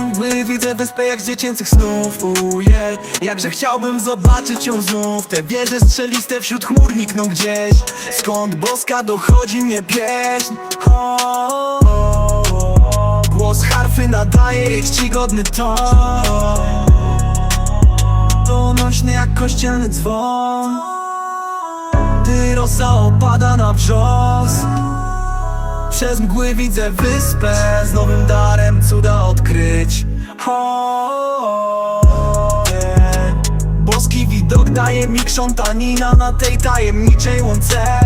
Mgły widzę wyspę jak z dziecięcych snów Uje, jakże chciałbym zobaczyć ją znów. Te wieże strzeliste wśród chmur nikną gdzieś. Skąd boska dochodzi mnie pieśń? O, o, o. Głos harfy nadaje jej czcigodny ton. Donośny jak kościelny dzwon. Gdy rosa opada na wrzos. Przez mgły widzę wyspę Z nowym darem Boski widok daje mi krzątanina Na tej tajemniczej łące.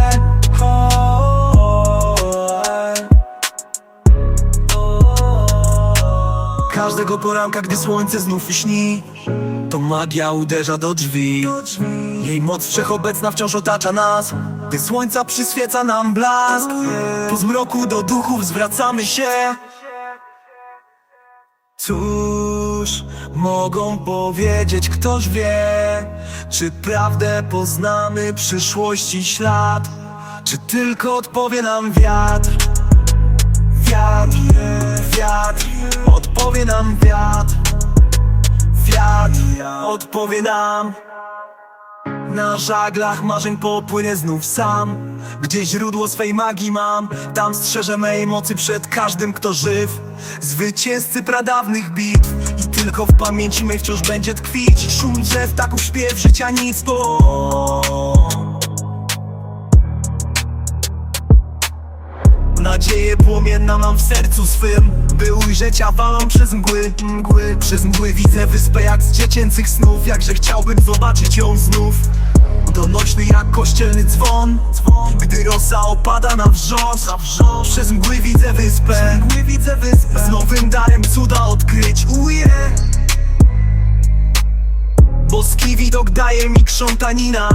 Każdego poranka, gdy słońce znów śni To magia uderza do drzwi. Jej moc wszechobecna wciąż otacza nas Gdy słońca przyświeca nam blask. Po zmroku do duchów zwracamy się Cóż mogą powiedzieć, ktoś wie Czy prawdę poznamy przyszłości ślad? Czy tylko odpowie nam wiatr? Wiatr, wiatr, odpowie nam wiatr. Wiatr, odpowie nam Na żaglach marzeń popłynie znów sam. Gdzie źródło swej magii mam. Tam strzeżę mej mocy przed każdym, kto żyw. Zwycięzcy pradawnych bitw. I tylko w pamięci mej wciąż będzie tkwić. Szum drzew, taków śpiew, życia nic. Bo Nadzieję płomienna mam w sercu swym By ujrzeć awalon przez mgły, mgły Przez mgły. Widzę wyspę jak z dziecięcych snów. Jakże chciałbym zobaczyć ją znów. Donośny jak kościelny dzwon Gdy rosa opada na wrzos Przez mgły widzę wyspę. Z nowym darem cuda odkryć Uje. Boski widok daje mi krzątanina.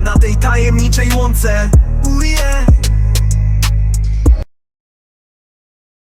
Na tej tajemniczej łące